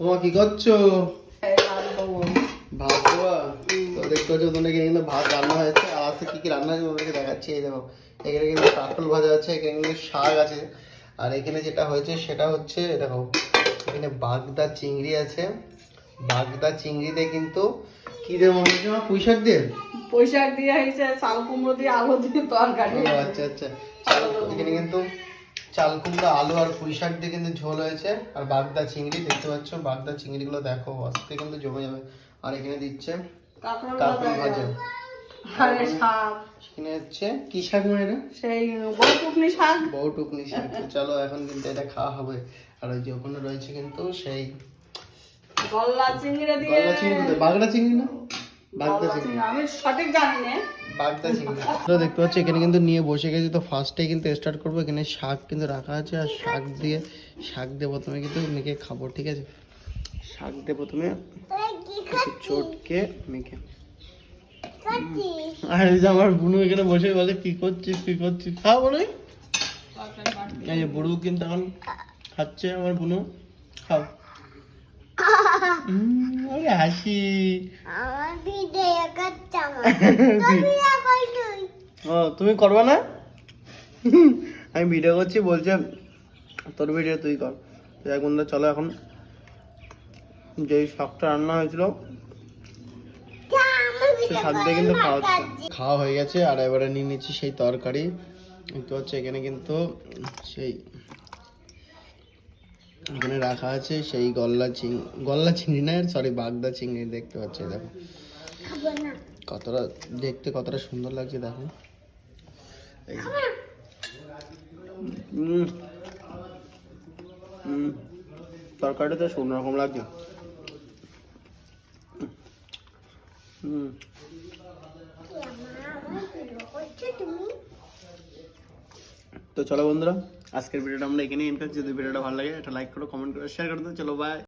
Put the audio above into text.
তোমার কি করছ? ভাত দেওয়া তো দেখতে পাচ্ছ তোমাদেরকে এখানে ভাত রান্না হয়েছে আর আজকে কি কি রান্না হয়েছে তোমাদেরকে দেখাচ্ছি। এই দেখো এখানে কিন্তু কাটল ভাজা আছে এখানে কিন্তু শাক আছে। আর এখানে যেটা হয়েছে সেটা হচ্ছে দেখো এখানে বাগদা চিংড়ি আছে। বাগদা চিংড়িতে কিন্তু কি দেবো হচ্ছে আমার পুঁই শাক দিয়ে? পুঁইশাক দিয়ে হয়েছে চাল কুমড়ো দিয়ে আলু দিয়ে তরকারি। আচ্ছা আচ্ছা। এখানে কিন্তু চাল কুমড়া আলু আর পুঁই শাক দিয়ে কিন্তু ঝোল হয়েছে। আর বাগদা চিংড়ি দেখতে পাচ্ছ বাগদা চিংড়িগুলো দেখো আস্তে কিন্তু জমে যাবে। আর এখানে দিচ্ছে কাঁকড়া ভাজা। আরে শাক হচ্ছে কি শাক মানে এটা? সেই বড় শাক। চলো এখন কিন্তু এটা খাওয়া হবে। আর ওই যে ওখানে রয়েছে কিন্তু সেই চিংড়ি দিয়ে? বাগদা চিংড়ি না? দেখতে পাচ্ছি এখানে কিন্তু নিয়ে বসে গেছি। তো ফার্স্টে কিন্তু স্টার্ট করব। এখানে শাক কিন্তু রাখা আছে আর শাক দিয়ে শাক দিয়ে প্রথমে কিন্তু মেখে খাব ঠিক আছে? শাক দিয়ে প্রথমে চটকে মেখে। আর এই যে আমার বুনু এখানে বসে বলে কি করছিস কি করছিস? খাও বলে। এই যে বুড়ু কিন্তু এখন খাচ্ছে আমার বুনু। খাও। আরে হাসি ও তুমি করবে না? আমি ভিডিও করছি, বলছে, তোর ভিডিও তুই কর। বন্ধু, চলো এখন। যেই শাকটা রান্না হয়েছিল কিন্তু খাওয়া খাওয়া হয়ে গেছে, আর এবারে নিয়ে নিচ্ছি সেই তরকারি। দেখতে হচ্ছে এখানে কিন্তু সেই এখানে রাখা আছে সেই গল্লা চিং গল্লা চিংড়ি না সরি বাগদা চিংড়ি দেখতে পাচ্ছি দেখো। কতটা দেখতে কতটা সুন্দর লাগছে দেখো। তরকারিটা তো সুন্দর রকম লাগছে। হুম তো চলো বন্ধুরা, আজকের ভিডিওটা আমরা এখানে এন্ড করছি। যদি ভিডিওটা ভালো লাগে, একটা লাইক করো কমেন্ট করো শেয়ার করে দাও। চলো বাই